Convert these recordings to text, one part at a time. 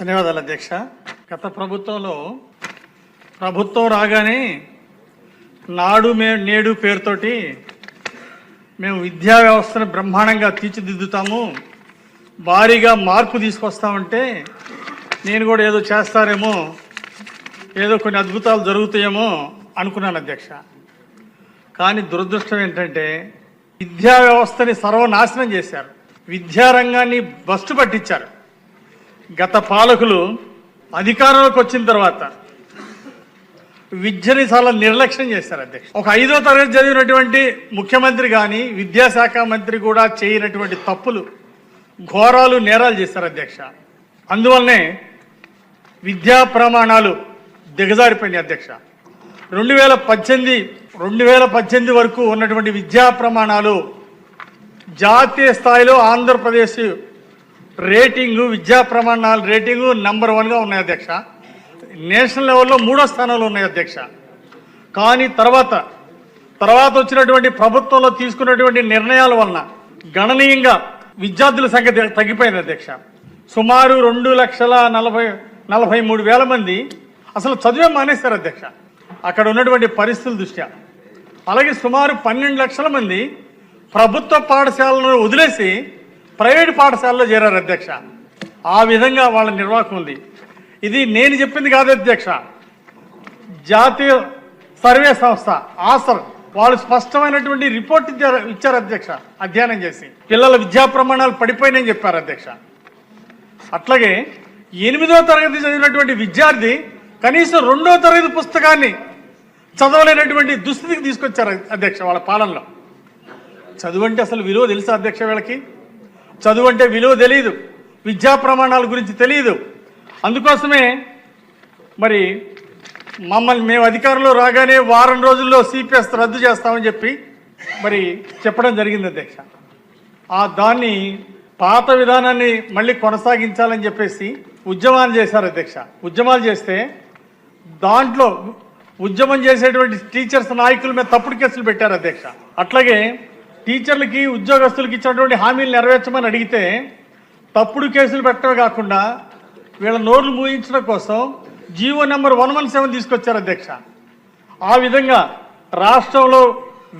ధన్యవాదాలు అధ్యక్ష. గత ప్రభుత్వంలో ప్రభుత్వం రాగానే నాడు మే నేడు పేరుతోటి మేము విద్యా వ్యవస్థను బ్రహ్మాండంగా తీర్చిదిద్దుతాము. భారీగా మార్పు తీసుకొస్తామంటే నేను కూడా ఏదో చేస్తారేమో ఏదో కొన్ని అద్భుతాలు జరుగుతాయేమో అనుకున్నాను అధ్యక్ష. కానీ దురదృష్టం ఏంటంటే విద్యా వ్యవస్థని సర్వనాశనం చేశారు. విద్యారంగాన్ని బస్టు పట్టించారు. గత పాలకులు అధికారంలోకి వచ్చిన తర్వాత విద్యని చాలా నిర్లక్ష్యం చేశారు అధ్యక్ష ఒక ఐదో తరగతి చదివినటువంటి ముఖ్యమంత్రి కానీ విద్యాశాఖ మంత్రి కూడా చేయనటువంటి తప్పులు ఘోరాలు నేరాలు చేశారు అధ్యక్ష. అందువల్లనే విద్యా ప్రమాణాలు దిగజారిపోయినాయి అధ్యక్ష. రెండు వేల పద్దెనిమిది రెండు వేల పద్దెనిమిది వరకు ఉన్నటువంటి విద్యా ప్రమాణాలు జాతీయ స్థాయిలో ఆంధ్రప్రదేశ్ రేటింగు విద్యా ప్రమాణాలు రేటింగు నెంబర్ వన్గా ఉన్నాయి అధ్యక్ష. నేషనల్ లెవెల్లో మూడో స్థానంలో ఉన్నాయి అధ్యక్ష. కానీ తర్వాత తర్వాత వచ్చినటువంటి ప్రభుత్వంలో తీసుకున్నటువంటి నిర్ణయాల వలన గణనీయంగా విద్యార్థుల సంఖ్య తగ్గిపోయింది అధ్యక్ష. సుమారు రెండు లక్షల నలభై నలభై మూడు వేల మంది అసలు చదివే మానేశారు అధ్యక్ష. అక్కడ ఉన్నటువంటి పరిస్థితుల దృష్ట్యా. అలాగే సుమారు పన్నెండు లక్షల మంది ప్రభుత్వ పాఠశాలను వదిలేసి ప్రైవేట్ పాఠశాలలో చేరారు అధ్యక్ష. ఆ విధంగా వాళ్ళ నిర్వాహకం ఉంది. ఇది నేను చెప్పింది కాదు అధ్యక్ష. జాతీయ సర్వే సంస్థ ఆసర్ వాళ్ళు స్పష్టమైనటువంటి రిపోర్ట్ ఇచ్చారు ఇచ్చారు అధ్యక్ష అధ్యయనం చేసి. పిల్లల విద్యా ప్రమాణాలు పడిపోయినాయని చెప్పారు అధ్యక్ష. అట్లాగే ఎనిమిదో తరగతి చదివినటువంటి విద్యార్థి కనీసం రెండో తరగతి పుస్తకాన్ని చదవలేనటువంటి దుస్థితికి తీసుకొచ్చారు అధ్యక్ష వాళ్ళ పాలనలో. చదువు అంటే అసలు విలువ తెలుసా అధ్యక్ష వీళ్ళకి చదువు అంటే విలువ తెలియదు విద్యా ప్రమాణాల గురించి తెలియదు అందుకోసమే మరి మమ్మల్ని మేము అధికారంలో రాగానే వారం రోజుల్లో సిపిఎస్ రద్దు చేస్తామని చెప్పి మరి చెప్పడం జరిగింది అధ్యక్ష. ఆ దాన్ని పాత విధానాన్ని మళ్ళీ కొనసాగించాలని చెప్పేసి ఉద్యమాలు చేశారు అధ్యక్ష. ఉద్యమాలు చేస్తే దాంట్లో ఉద్యమం చేసేటువంటి టీచర్స్ నాయకుల మీద తప్పుడు కేసులు పెట్టారు అధ్యక్ష. అట్లాగే టీచర్లకి ఉద్యోగస్తులకి ఇచ్చినటువంటి హామీలు నెరవేర్చమని అడిగితే తప్పుడు కేసులు పెట్టడమే కాకుండా వీళ్ళ నోర్లు మూయించడం కోసం GO number one one seven తీసుకొచ్చారు అధ్యక్ష. ఆ విధంగా రాష్ట్రంలో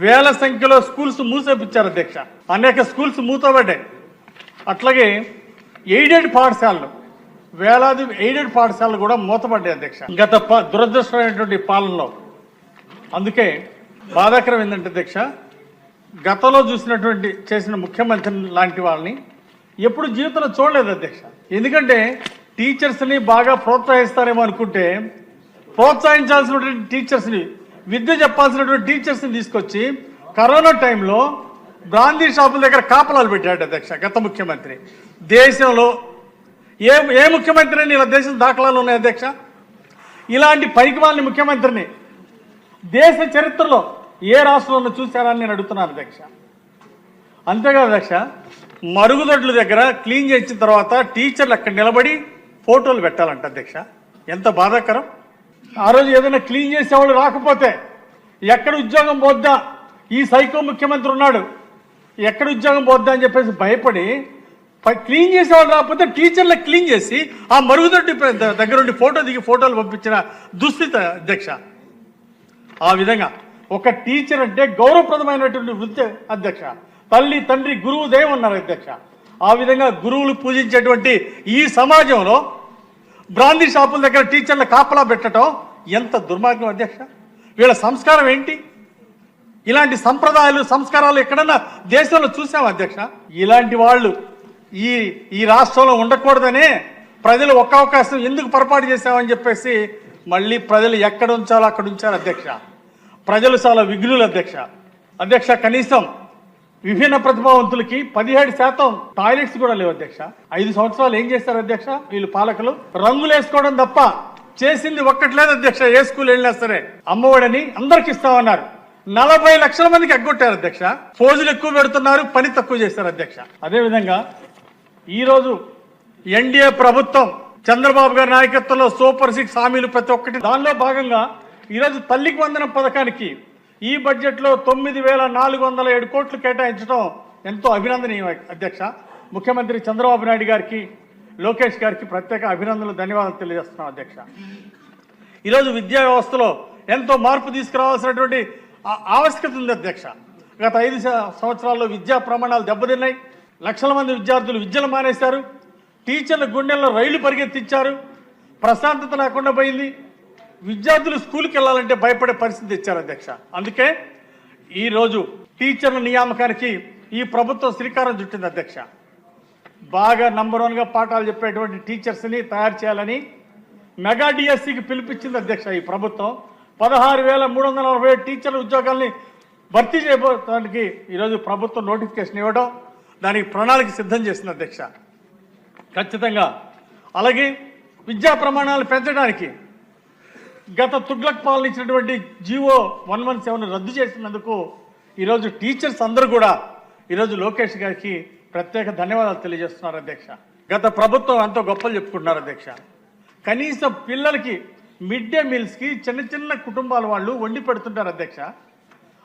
వేల సంఖ్యలో స్కూల్స్ మూసేపించారు అధ్యక్ష. అనేక స్కూల్స్ మూతపడ్డాయి అట్లాగే ఎయిడెడ్ పాఠశాలలు వేలాది ఎయిడెడ్ పాఠశాలలు కూడా మూతపడ్డాయి అధ్యక్ష. గత దురదృష్టమైనటువంటి పాలనలో. అందుకే బాధాకరం ఏంటంటే అధ్యక్ష గతంలో చూసినటువంటి చేసిన ముఖ్యమంత్రి లాంటి వాళ్ళని ఎప్పుడు జీవితంలో చూడలేదు అధ్యక్ష. ఎందుకంటే టీచర్స్ని బాగా ప్రోత్సహిస్తారేమో అనుకుంటే ప్రోత్సహించాల్సినటువంటి టీచర్స్ని విద్య చెప్పాల్సినటువంటి టీచర్స్ని తీసుకొచ్చి కరోనా టైంలో బ్రాందీ షాపుల దగ్గర కాపలాలు పెట్టాడు అధ్యక్ష గత ముఖ్యమంత్రి. దేశంలో ఏ ఏ ముఖ్యమంత్రి ఇలా దేశం దాఖలాలు ఉన్నాయి అధ్యక్ష? ఇలాంటి పైకి వాళ్ళని ముఖ్యమంత్రిని దేశ చరిత్రలో ఏ రాష్ట్రంలో చూశారని నేను అడుగుతున్నాను అధ్యక్ష అంతేకాదు అధ్యక్ష మరుగుదొడ్ల దగ్గర క్లీన్ చేసిన తర్వాత టీచర్లు అక్కడ నిలబడి ఫోటోలు పెట్టాలంట అధ్యక్ష ఎంత బాధాకరం. ఆ రోజు ఏదైనా క్లీన్ చేసేవాళ్ళు రాకపోతే ఎక్కడ ఉద్యోగం పోద్దా? ఈ సైకో ముఖ్యమంత్రి ఉన్నాడు. ఎక్కడ ఉద్యోగం పోద్దా అని చెప్పేసి భయపడి క్లీన్ చేసేవాళ్ళు రాకపోతే టీచర్లకు క్లీన్ చేసి ఆ మరుగుదొడ్డి దగ్గరుండి ఫోటో దిగి ఫోటోలు పంపించిన దుస్థితి అధ్యక్ష ఆ విధంగా ఒక టీచర్ అంటే గౌరవప్రదమైనటువంటి వృత్తి అధ్యక్ష. తల్లి తండ్రి గురువు దైవం ఉన్నారు అధ్యక్ష. ఆ విధంగా గురువులు పూజించేటువంటి ఈ సమాజంలో బ్రాందీ షాపుల దగ్గర టీచర్ల కాపలా పెట్టడం ఎంత దుర్మార్గం అధ్యక్ష? వీళ్ళ సంస్కారం ఏంటి? ఇలాంటి సంప్రదాయాలు సంస్కారాలు ఎక్కడన్నా దేశంలో చూసాం అధ్యక్ష? ఇలాంటి వాళ్ళు ఈ ఈ రాష్ట్రంలో ఉండకూడదనే ప్రజలు ఒక్క అవకాశం ఎందుకు పొరపాటు చేశామని చెప్పేసి మళ్ళీ ప్రజలు ఎక్కడ ఉంచాలో అక్కడ ఉంచారు అధ్యక్ష. ప్రజలు చాలా విఘ్నులు అధ్యక్ష. అధ్యక్ష కనీసం విభిన్న ప్రతిభావంతులకి పదిహేడు శాతం టాయిలెట్స్ కూడా లేవు అధ్యక్ష. ఐదు సంవత్సరాలు ఏం చేశారు అధ్యక్ష? వీళ్ళు పాలకులు. రంగులు వేసుకోవడం తప్ప చేసింది ఒక్కట్లేదు అధ్యక్ష ఏ స్కూల్ వెళ్ళినా సరే. అమ్మఒడని అందరికి ఇస్తామన్నారు. నలభై లక్షల మందికి ఎగ్గొట్టారు అధ్యక్ష. ఫోజులు ఎక్కువ పెడుతున్నారు పని తక్కువ చేశారు అధ్యక్ష. అదేవిధంగా ఈరోజు ఎన్డీఏ ప్రభుత్వం చంద్రబాబు గారి నాయకత్వంలో సూపర్ సిక్స్ హామీలు ప్రతి ఒక్కటి. దానిలో భాగంగా ఈరోజు తల్లికి వందనం పథకానికి ఈ బడ్జెట్లో తొమ్మిది వేల నాలుగు వందల ఏడు కోట్లు కేటాయించడం ఎంతో అభినందనీయం అధ్యక్ష. ముఖ్యమంత్రి చంద్రబాబు నాయుడు గారికి లోకేష్ గారికి ప్రత్యేక అభినందనలు ధన్యవాదాలు తెలియజేస్తున్నాం అధ్యక్ష. ఈరోజు విద్యా వ్యవస్థలో ఎంతో మార్పు తీసుకురావాల్సినటువంటి ఆవశ్యకత ఉంది అధ్యక్ష. గత ఐదు సంవత్సరాల్లో విద్యా ప్రమాణాలు దెబ్బతిన్నాయి. లక్షల మంది విద్యార్థులు విద్యలు మానేశారు. టీచర్ల గుండెల్లో రైళ్ళు పరిగెత్తించారు. ప్రశాంతత లేకుండా పోయింది విద్యార్థులు స్కూల్కి వెళ్ళాలంటే భయపడే పరిస్థితి ఇచ్చారు అధ్యక్ష. అందుకే ఈరోజు టీచర్ల నియామకానికి ఈ ప్రభుత్వం శ్రీకారం చుట్టింది అధ్యక్ష. బాగా నంబర్ వన్గా పాఠాలు చెప్పేటువంటి టీచర్స్ని తయారు చేయాలని మెగా డిఎస్సికి పిలిపించింది అధ్యక్ష ఈ ప్రభుత్వం. పదహారు వేల మూడు వందల నలభై ఏడు టీచర్ల ఉద్యోగాల్ని భర్తీ చేయబోతానికి ఈరోజు ప్రభుత్వం నోటిఫికేషన్ ఇవ్వడం దానికి ప్రణాళిక సిద్ధం చేసింది అధ్యక్ష. ఖచ్చితంగా. అలాగే విద్యా ప్రమాణాలు పెంచడానికి గత తుగ్లక్ పాలనించినటువంటి జీవో వన్ వన్ సెవెన్ రద్దు చేసినందుకు ఈరోజు టీచర్స్ అందరూ కూడా ఈరోజు లోకేష్ గారికి ప్రత్యేక ధన్యవాదాలు తెలియజేస్తున్నారు అధ్యక్ష. గత ప్రభుత్వం ఎంతో గొప్పలు చెప్పుకుంటున్నారు అధ్యక్ష. కనీసం పిల్లలకి మిడ్ డే మీల్స్కి చిన్న చిన్న కుటుంబాల వాళ్ళు వండి పెడుతుంటారు అధ్యక్ష.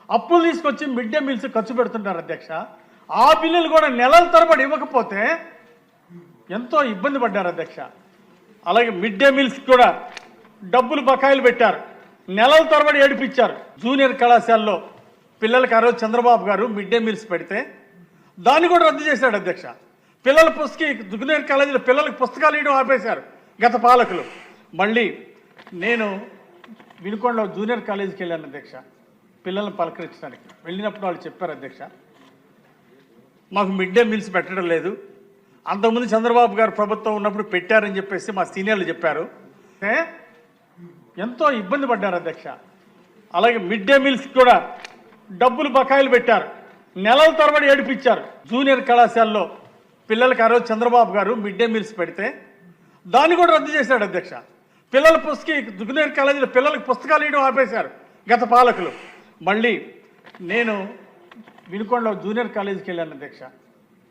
అప్పులు తీసుకొచ్చి మిడ్ డే మీల్స్ ఖర్చు పెడుతుంటారు అధ్యక్ష. ఆ బిల్లులు కూడా నెలల తరబడి ఇవ్వకపోతే ఎంతో ఇబ్బంది పడ్డారు అధ్యక్ష. అలాగే మిడ్ డే మీల్స్ కూడా డబ్బులు బకాయిలు పెట్టారు. నెలల తరబడి ఏడిపించారు. జూనియర్ కళాశాలలో పిల్లలకి ఆ రోజు చంద్రబాబు గారు మిడ్ డే మీల్స్ పెడితే దాన్ని కూడా రద్దు చేశాడు అధ్యక్ష. పిల్లల పుస్తకి జూనియర్ కాలేజీలో పిల్లలకి పుస్తకాలు ఇవ్వడం ఆపేశారు గత పాలకులు. మళ్ళీ నేను వినుకొండలో జూనియర్ కాలేజీకి వెళ్ళాను అధ్యక్ష పిల్లల్ని పలకరించడానికి. వెళ్ళినప్పుడు వాళ్ళు చెప్పారు అధ్యక్ష మాకు మిడ్ డే మీల్స్ పెట్టడం లేదు. అంతకుముందు చంద్రబాబు గారు ప్రభుత్వం ఉన్నప్పుడు పెట్టారని చెప్పేసి మా సీనియర్లు చెప్పారు. ఎంతో ఇబ్బంది పడ్డారు అధ్యక్ష. అలాగే మిడ్ డే మీల్స్ కూడా డబ్బులు బకాయిలు పెట్టారు. నెలల తరబడి ఏడిపించారు జూనియర్ కళాశాలలో పిల్లలకి ఆ రోజు చంద్రబాబు గారు మిడ్ డే మీల్స్ పెడితే దాన్ని కూడా రద్దు చేశాడు అధ్యక్ష. పిల్లల పుస్తకి జూనియర్ కాలేజీలో పిల్లలకు పుస్తకాలు ఇవ్వడం ఆపేశారు గత పాలకులు. మళ్ళీ నేను వినుకొండలో జూనియర్ కాలేజీకి వెళ్ళాను అధ్యక్ష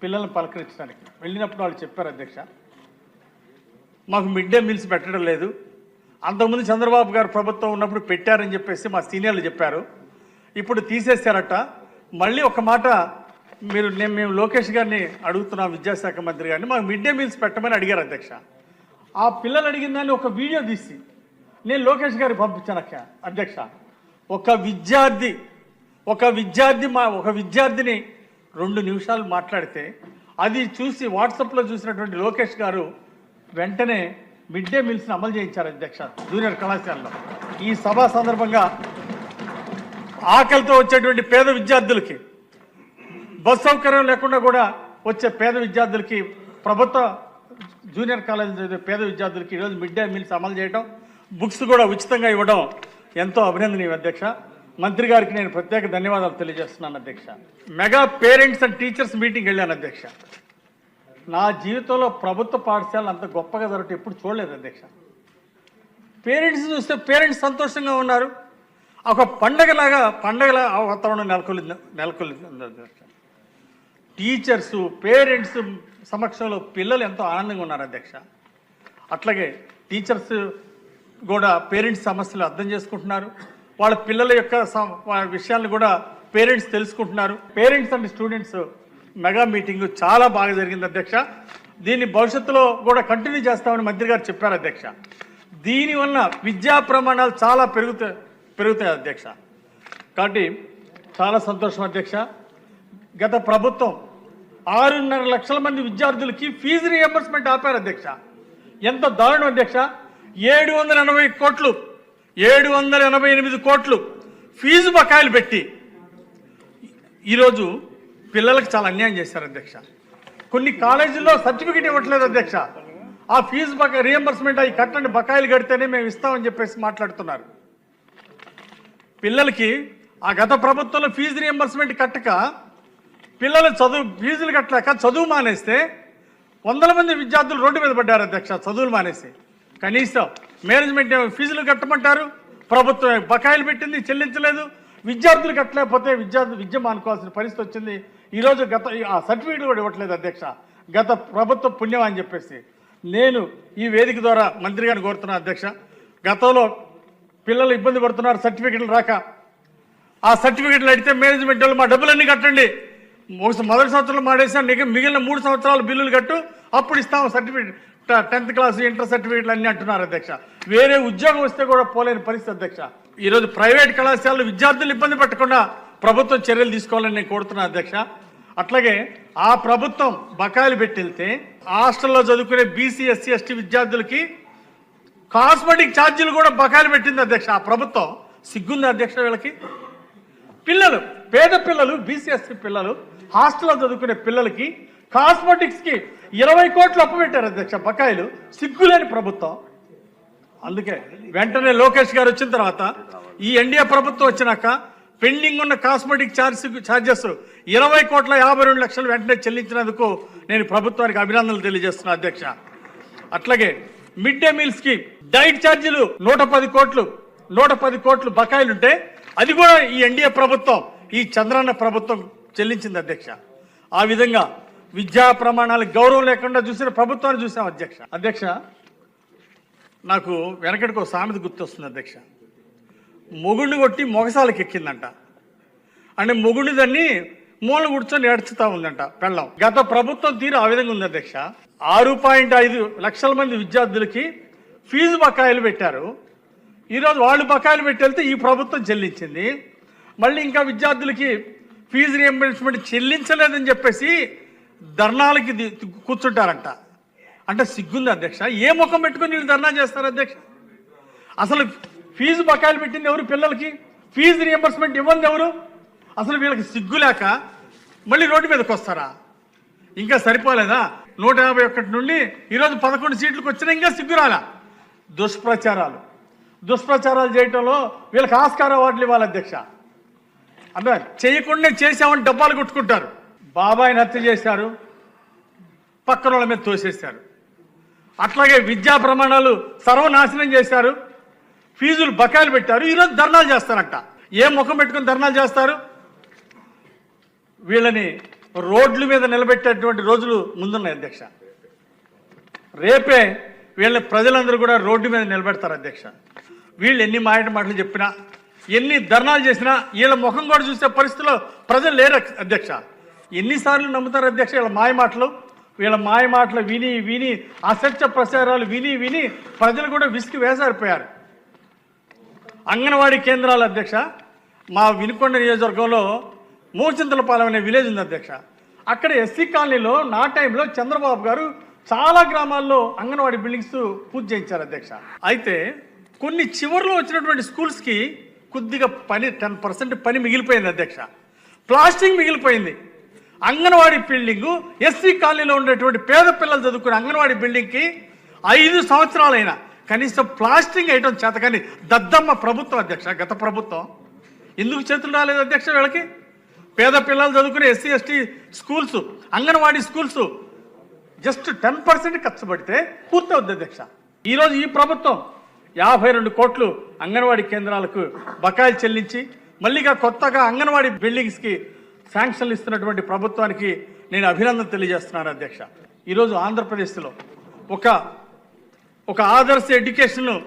పిల్లల్ని పలకరించడానికి. వెళ్ళినప్పుడు వాళ్ళు చెప్పారు అధ్యక్ష మాకు మిడ్ డే మీల్స్ పెట్టడం లేదు. అంతకుముందు చంద్రబాబు గారు ప్రభుత్వం ఉన్నప్పుడు పెట్టారని చెప్పేసి మా సీనియర్లు చెప్పారు. ఇప్పుడు తీసేశారట. మళ్ళీ ఒక మాట మీరు నేను మేము లోకేష్ గారిని అడుగుతున్నాం విద్యాశాఖ మంత్రి గారిని. మాకు మిడ్ డే మీల్స్ పెట్టమని అడిగారు అధ్యక్ష. ఆ పిల్లలు అడిగిన దాన్ని ఒక వీడియో తీసి నేను లోకేష్ గారికి పంపించాను అక్క అధ్యక్ష. ఒక విద్యార్థి ఒక విద్యార్థి మా ఒక విద్యార్థిని రెండు నిమిషాలు మాట్లాడితే అది చూసి వాట్సాప్లో చూసినటువంటి లోకేష్ గారు వెంటనే మిడ్ డే మీల్స్ని అమలు చేయించారు అధ్యక్ష జూనియర్ కళాశాలలో. ఈ సభ సందర్భంగా ఆకలితో వచ్చేటువంటి పేద విద్యార్థులకి బస్ సౌకర్యం లేకుండా కూడా వచ్చే పేద విద్యార్థులకి ప్రభుత్వ జూనియర్ కాలేజ్ పేద విద్యార్థులకి ఈరోజు మిడ్ డే మీల్స్ అమలు చేయడం బుక్స్ కూడా ఉచితంగా ఇవ్వడం ఎంతో అభినందనీయం అధ్యక్ష. మంత్రి గారికి నేను ప్రత్యేక ధన్యవాదాలు తెలియజేస్తున్నాను అధ్యక్ష. Mega parents and teachers meeting వెళ్ళాను అధ్యక్ష. నా జీవితంలో ప్రభుత్వ పాఠశాలలు అంత గొప్పగా జరగటం ఎప్పుడు చూడలేదు అధ్యక్ష. పేరెంట్స్ చూస్తే పేరెంట్స్ సంతోషంగా ఉన్నారు. ఒక పండగలాగా పండగలా వాతావరణం నెలకొల్లి నెలకొల్లింది అధ్యక్ష. టీచర్స్ పేరెంట్స్ సమక్షంలో పిల్లలు ఎంతో ఆనందంగా ఉన్నారు అధ్యక్ష. అట్లాగే టీచర్స్ కూడా పేరెంట్స్ సమస్యలు అర్థం చేసుకుంటున్నారు. వాళ్ళ పిల్లల యొక్క విషయాలను కూడా పేరెంట్స్ తెలుసుకుంటున్నారు. Parents and students mega meeting చాలా బాగా జరిగింది అధ్యక్ష. దీన్ని భవిష్యత్తులో కూడా కంటిన్యూ చేస్తామని మంత్రి గారు చెప్పారు అధ్యక్ష. దీనివల్ల విద్యా ప్రమాణాలు చాలా పెరుగుతాయి పెరుగుతాయి అధ్యక్ష. కాబట్టి చాలా సంతోషం అధ్యక్ష. గత ప్రభుత్వం ఆరున్నర లక్షల మంది విద్యార్థులకి ఫీజు రియంబర్స్మెంట్ ఆపారు అధ్యక్ష. ఎంత దారుణం అధ్యక్ష. ఏడు వందల ఎనభై కోట్లు ఏడు వందల ఎనభై ఎనిమిది కోట్లు ఫీజు బకాయిలు పెట్టి ఈరోజు పిల్లలకు చాలా అన్యాయం చేశారు అధ్యక్ష. కొన్ని కాలేజీల్లో సర్టిఫికేట్ ఇవ్వట్లేదు అధ్యక్ష. ఆ ఫీజు బక రియంబర్స్మెంట్ అవి కట్టండి బకాయిలు కడితేనే మేము ఇస్తామని చెప్పేసి మాట్లాడుతున్నారు. పిల్లలకి ఆ గత ప్రభుత్వంలో ఫీజు రియంబర్స్మెంట్ కట్టక పిల్లలు చదువు ఫీజులు కట్టలేక చదువు మానేస్తే వందల మంది విద్యార్థులు రోడ్డు మీద పడ్డారు అధ్యక్ష చదువులు మానేసి. కనీసం మేనేజ్మెంట్ ఏమో ఫీజులు కట్టమంటారు ప్రభుత్వం బకాయిలు పెట్టింది చెల్లించలేదు విద్యార్థులు కట్టలేకపోతే విద్యార్థులు విద్య మానుకోవాల్సిన పరిస్థితి వచ్చింది. ఈరోజు గత ఆ సర్టిఫికేట్లు కూడా ఇవ్వట్లేదు అధ్యక్ష. గత ప్రభుత్వ పుణ్యం అని చెప్పేసి. నేను ఈ వేదిక ద్వారా మంత్రి గారిని కోరుతున్నా అధ్యక్ష. గతంలో పిల్లలు ఇబ్బంది పడుతున్నారు సర్టిఫికెట్లు రాక. ఆ సర్టిఫికెట్లు అడిగితే మేనేజ్మెంట్ వాళ్ళు మా డబ్బులన్నీ కట్టండి. మొదటి సంవత్సరంలో మాడేసా మిగిలిన మూడు సంవత్సరాలు బిల్లులు కట్టు. అప్పుడు ఇస్తాము సర్టిఫికేట్. టెన్త్ క్లాస్ ఇంటర్ సర్టిఫికేట్లు అన్నీ అంటున్నారు అధ్యక్ష. వేరే ఉద్యోగం వస్తే కూడా పోలేని పరిస్థితి అధ్యక్ష. ఈరోజు ప్రైవేట్ కళాశాలలు విద్యార్థులు ఇబ్బంది పెట్టకుండా ప్రభుత్వం చర్యలు తీసుకోవాలని నేను కోరుతున్నా అధ్యక్ష. అట్లాగే ఆ ప్రభుత్వం బకాయిలు పెట్టితే హాస్టల్లో చదువుకునే బీసీ ఎస్సీ ఎస్టీ విద్యార్థులకి కాస్మెటిక్ ఛార్జీలు కూడా బకాయిలు పెట్టింది అధ్యక్ష. ఆ ప్రభుత్వం సిగ్గుంది అధ్యక్ష వీళ్ళకి? పిల్లలు పేద పిల్లలు బీసీఎస్సీ పిల్లలు హాస్టల్లో చదువుకునే పిల్లలకి కాస్మెటిక్స్కి ఇరవై కోట్లు అప్పు పెట్టారు అధ్యక్ష బకాయిలు. సిగ్గులేని ప్రభుత్వం. అందుకే వెంటనే లోకేష్ గారు వచ్చిన తర్వాత ఈ ఎన్డీఏ ప్రభుత్వం వచ్చినాక పెండింగ్ ఉన్న కాస్మెటిక్ ఛార్జ్ ఛార్జెస్ ఇరవై కోట్ల యాభై రెండు లక్షలు వెంటనే చెల్లించినందుకు నేను ప్రభుత్వానికి అభినందనలు తెలియజేస్తున్నా అధ్యక్ష. అట్లాగే mid day meal scheme diet ఛార్జీలు నూట పది కోట్లు నూట పది కోట్లు బకాయిలుంటే అది కూడా ఈ ఎన్డీఏ ప్రభుత్వం ఈ చంద్రన్న ప్రభుత్వం చెల్లించింది అధ్యక్ష. ఆ విధంగా విద్యా ప్రమాణాలకు గౌరవం లేకుండా చూసిన ప్రభుత్వాన్ని చూసాం అధ్యక్ష. అధ్యక్ష నాకు వెనకడికి ఒక సామెత గుర్తొస్తుంది అధ్యక్ష. మొగుడిని కొట్టి మొగసాలకి ఎక్కిందంట. అంటే మొగుడిని దాన్ని మూల కూర్చొని ఏడ్చుతా ఉందంట పెళ్ళం. గత ప్రభుత్వం తీరు ఆ విధంగా ఉంది అధ్యక్ష. ఆరు పాయింట్ ఐదు లక్షల మంది విద్యార్థులకి ఫీజు బకాయిలు పెట్టారు. ఈరోజు వాళ్ళు బకాయిలు పెట్టి ఈ ప్రభుత్వం చెల్లించింది. మళ్ళీ ఇంకా విద్యార్థులకి ఫీజు రియంబర్స్మెంట్ చెల్లించలేదని చెప్పేసి ధర్నాలకి కూర్చుంటారంట. అంటే సిగ్గుంది అధ్యక్ష. ఏ ముఖం పెట్టుకొని వీళ్ళు ధర్నా చేస్తారు అధ్యక్ష? అసలు ఫీజు బకాయిలు పెట్టింది ఎవరు పిల్లలకి? ఫీజు రియంబర్స్మెంట్ ఇవ్వండి ఎవరు? అసలు వీళ్ళకి సిగ్గు లేక మళ్ళీ రోడ్డు మీదకి వస్తారా? ఇంకా సరిపోలేదా? నూట యాభై ఒకటి నుండి ఈరోజు పదకొండు సీట్లకు వచ్చినా ఇంకా సిగ్గు రాలా? దుష్ప్రచారాలు. దుష్ప్రచారాలు చేయటంలో వీళ్ళకి ఆస్కార అవార్డులు ఇవ్వాలి అధ్యక్ష. అర్థం చేయకుండా చేసామని డబ్బాలు కొట్టుకుంటారు. బాబాయిని హత్య చేశారు. పక్కన వాళ్ళ మీద తోసేశారు. అట్లాగే విద్యా ప్రమాణాలు సర్వనాశనం చేశారు. ఫీజులు బకాయిలు పెట్టారు. ఈరోజు ధర్నాలు చేస్తారంట. ఏ ముఖం పెట్టుకుని ధర్నాలు చేస్తారు? వీళ్ళని రోడ్ల మీద నిలబెట్టేటువంటి రోజులు ముందున్నాయి అధ్యక్ష. రేపే వీళ్ళని ప్రజలందరూ కూడా రోడ్డు మీద నిలబెడతారు అధ్యక్ష. వీళ్ళు ఎన్ని మాయట మాటలు చెప్పినా ఎన్ని ధర్నాలు చేసినా వీళ్ళ ముఖం కూడా చూసే పరిస్థితిలో ప్రజలు లేరు అధ్యక్ష. ఎన్నిసార్లు నమ్ముతారు అధ్యక్ష వీళ్ళ మాయ మాటలు? వీళ్ళ మాయ మాటలు విని విని అసత్య ప్రచారాలు విని విని ప్రజలు కూడా విసిగి వేసారిపోయారు. అంగన్వాడీ కేంద్రాల అధ్యక్ష మా వినుకొండ నియోజకవర్గంలో మూచింతలపాలెం అనే విలేజ్ ఉంది అధ్యక్ష. అక్కడ ఎస్సీ కాలనీలో నా టైంలో చంద్రబాబు గారు చాలా గ్రామాల్లో అంగన్వాడీ బిల్డింగ్స్ పూర్తి చేయించారు అధ్యక్ష. అయితే కొన్ని చివరిలో వచ్చినటువంటి స్కూల్స్కి కొద్దిగా పని టెన్ పర్సెంట్ పని మిగిలిపోయింది అధ్యక్ష. ప్లాస్టింగ్ మిగిలిపోయింది. అంగన్వాడీ బిల్డింగు ఎస్సీ కాలనీలో ఉండేటువంటి పేద పిల్లలు చదువుకునే అంగన్వాడీ బిల్డింగ్కి ఐదు సంవత్సరాలైనా కనీసం ప్లాస్టింగ్ వేయటం చేత కానీ దద్దమ్మ ప్రభుత్వం అధ్యక్ష గత ప్రభుత్వం ఎందుకు చేతులు రాలేదు అధ్యక్ష వీళ్ళకి? పేద పిల్లలు చదువుకునే SC ST schools anganwadi schools just ten percent ఖర్చు పెడితే పూర్తవుద్ది అధ్యక్ష. ఈరోజు ఈ ప్రభుత్వం యాభై రెండు కోట్లు అంగన్వాడీ కేంద్రాలకు బకాయిలు చెల్లించి మళ్ళీగా కొత్తగా అంగన్వాడీ బిల్డింగ్స్కి శాంక్షన్లు ఇస్తున్నటువంటి ప్రభుత్వానికి నేను అభినందన తెలియజేస్తున్నాను అధ్యక్ష. ఈరోజు ఆంధ్రప్రదేశ్లో ఒక ఒక ఆదర్శ ఎడ్యుకేషన్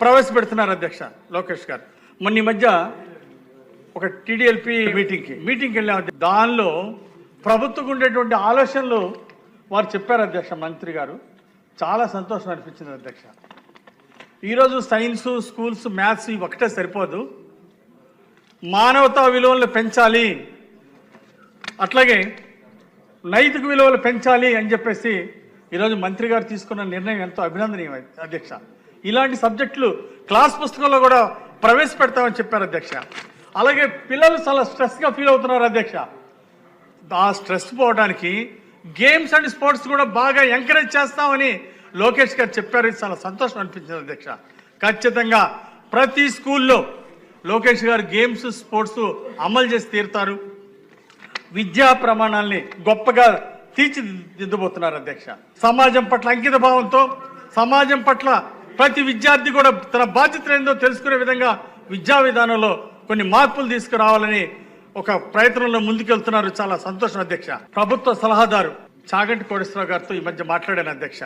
ప్రవేశపెడుతున్నారు అధ్యక్ష లోకేష్ గారు. మొన్న ఈ మధ్య ఒక టీడీఎల్పీ మీటింగ్కి. మీటింగ్కి వెళ్ళాం దానిలో ప్రభుత్వం ఉండేటువంటి ఆలోచనలు వారు చెప్పారు అధ్యక్ష మంత్రి గారు. చాలా సంతోషం అనిపించింది అధ్యక్ష. ఈరోజు సైన్స్ స్కూల్స్ మ్యాథ్స్ ఇవి ఒకటే సరిపోదు. మానవతా విలువలను పెంచాలి. అట్లాగే నైతిక విలువలు పెంచాలి అని చెప్పేసి ఈరోజు మంత్రి గారు తీసుకున్న నిర్ణయం ఎంతో అభినందనీయం అధ్యక్ష. ఇలాంటి సబ్జెక్టులు క్లాస్ పుస్తకంలో కూడా ప్రవేశపెడతామని చెప్పారు అధ్యక్ష. అలాగే పిల్లలు చాలా స్ట్రెస్గా ఫీల్ అవుతున్నారు అధ్యక్ష. ఆ స్ట్రెస్ పోవడానికి గేమ్స్ అండ్ స్పోర్ట్స్ కూడా బాగా ఎంకరేజ్ చేస్తామని లోకేష్ గారు చెప్పారు. ఇది చాలా సంతోషం అనిపించింది అధ్యక్ష. ఖచ్చితంగా ప్రతి స్కూల్లో లోకేష్ గారు గేమ్స్ స్పోర్ట్స్ అమలు చేసి తీరుతారు. విద్యా ప్రమాణాల్ని గొప్పగా తీర్చిదిద్దబోతున్నారు అధ్యక్ష. సమాజం పట్ల అంకిత భావంతో సమాజం పట్ల ప్రతి విద్యార్థి కూడా తన బాధ్యత ఏందో తెలుసుకునే విధంగా విద్యా విధానంలో కొన్ని మార్పులు తీసుకురావాలని ఒక ప్రయత్నంలో ముందుకెళ్తున్నారు. చాలా సంతోషం అధ్యక్ష. ప్రభుత్వ సలహాదారు చాగంటి కోటేశ్వరరావు గారితో ఈ మధ్య మాట్లాడాను అధ్యక్ష.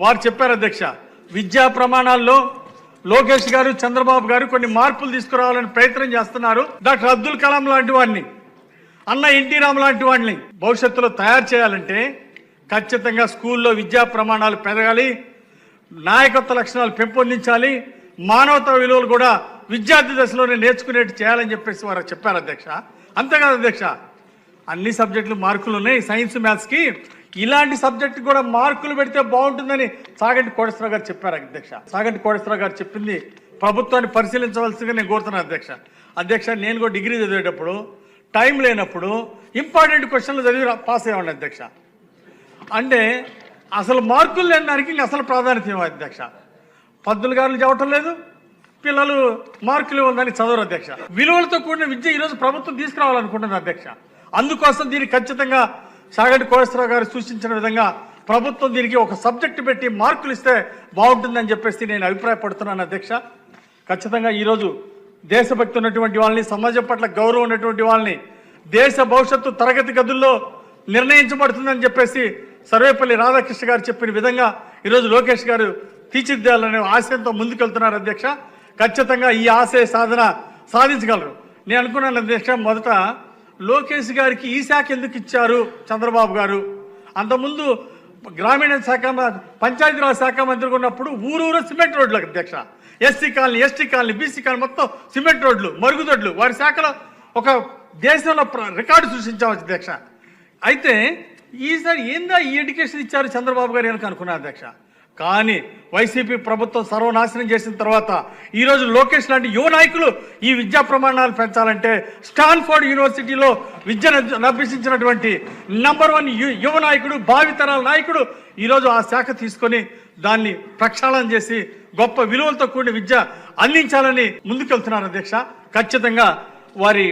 వారు చెప్పారు అధ్యక్ష విద్యా ప్రమాణాల్లో లోకేష్ గారు చంద్రబాబు గారు కొన్ని మార్పులు తీసుకురావాలని ప్రయత్నం చేస్తున్నారు. డాక్టర్ అబ్దుల్ కలాం లాంటి వారిని అన్న ఎన్టీ రామ్ లాంటి వాడిని భవిష్యత్తులో తయారు చేయాలంటే ఖచ్చితంగా స్కూల్లో విద్యా ప్రమాణాలు పెరగాలి నాయకత్వ లక్షణాలు పెంపొందించాలి మానవతా విలువలు కూడా విద్యార్థి దశలోనే నేర్చుకునేట్టు చేయాలని చెప్పేసి వారు చెప్పారు అధ్యక్ష. అంతేకాదు అధ్యక్ష అన్ని సబ్జెక్టులు మార్కులు ఉన్నాయి. సైన్స్ మ్యాథ్స్కి ఇలాంటి సబ్జెక్ట్ కూడా మార్కులు పెడితే బాగుంటుందని సాగంటి కోటేశ్వరరావు గారు చెప్పారు అధ్యక్ష. సాగంటి కోటేశ్వరరావు గారు చెప్పింది ప్రభుత్వాన్ని పరిశీలించవలసిందిగా నేను కోరుతున్నాను అధ్యక్ష. అధ్యక్ష నేను కూడా డిగ్రీ చదివేటప్పుడు టైం లేనప్పుడు ఇంపార్టెంట్ క్వశ్చన్లు చదివి పాస్ అయ్యామండి అధ్యక్ష. అంటే అసలు మార్కులు లేని దానికి అసలు ప్రాధాన్యత ఇవ్వాలి అధ్యక్ష. పద్దులు గారులు చదవటం లేదు పిల్లలు మార్కులు ఉందని చదవరు అధ్యక్ష. విలువలతో కూడిన విద్య ఈరోజు ప్రభుత్వం తీసుకురావాలనుకుంటుంది అధ్యక్ష. అందుకోసం దీనికి ఖచ్చితంగా సాగటి కోటేశ్వరరావు గారు సూచించిన విధంగా ప్రభుత్వం దీనికి ఒక సబ్జెక్ట్ పెట్టి మార్కులు ఇస్తే బాగుంటుందని చెప్పేసి నేను అభిప్రాయపడుతున్నాను అధ్యక్ష. ఖచ్చితంగా ఈరోజు దేశభక్తి ఉన్నటువంటి వాళ్ళని సమాజం పట్ల గౌరవం ఉన్నటువంటి వాళ్ళని దేశ భవిష్యత్తు తరగతి గదుల్లో నిర్ణయించబడుతుందని చెప్పేసి సర్వేపల్లి రాధాకృష్ణ గారు చెప్పిన విధంగా ఈరోజు లోకేష్ గారు తీర్చిదిద్దాలనే ఆశయంతో ముందుకెళ్తున్నారు అధ్యక్ష. ఖచ్చితంగా ఈ ఆశయ సాధన సాధించగలరు. నేను అనుకున్నాను అధ్యక్ష మొదట లోకేష్ గారికి ఈ శాఖ ఎందుకు ఇచ్చారు చంద్రబాబు గారు? అంతకుముందు గ్రామీణ శాఖ పంచాయతీరాజ్ శాఖ మంత్రిగా ఉన్నప్పుడు ఊరూరు సిమెంట్ రోడ్లకు అధ్యక్ష. SC colony ST colony BC colony మొత్తం సిమెంట్ రోడ్లు మరుగుదొడ్లు. వారి శాఖలో ఒక దేశంలో ప్ర- రికార్డు సృష్టించాం అధ్యక్ష. అయితే ఈసారి ఏందా ఈ ఎడ్యుకేషన్ ఇచ్చారు చంద్రబాబు గారు వెనక అనుకున్నారు అధ్యక్ష. కానీ వైసీపీ ప్రభుత్వం సర్వనాశనం చేసిన తర్వాత ఈరోజు లోకేష్ లాంటి యువ నాయకులు ఈ విద్యా ప్రమాణాలు పెంచాలంటే స్టాన్ఫోర్డ్ యూనివర్సిటీలో విద్యను అభ్యసించినటువంటి నంబర్ వన్ యు- యువ నాయకుడు భావితరాల నాయకుడు ఈరోజు ఆ శాఖ తీసుకొని దాన్ని ప్రక్షాళన చేసి గొప్ప విలువలతో కూడిన విద్య అందించాలని ముందుకెళ్తున్నారు అధ్యక్ష. ఖచ్చితంగా వారి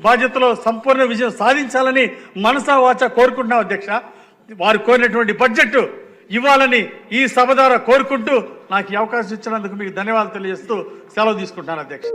బాధ్యతలో సంపూర్ణ విజయం సాధించాలని మనసా వాచ కోరుకుంటున్నాం అధ్యక్ష. వారు కోరినటువంటి బడ్జెట్ ఇవ్వాలని ఈ సభ ద్వారా కోరుకుంటూ నాకు ఈ అవకాశం ఇచ్చినందుకు మీకు ధన్యవాదాలు తెలియజేస్తూ సెలవు తీసుకుంటున్నాను అధ్యక్ష.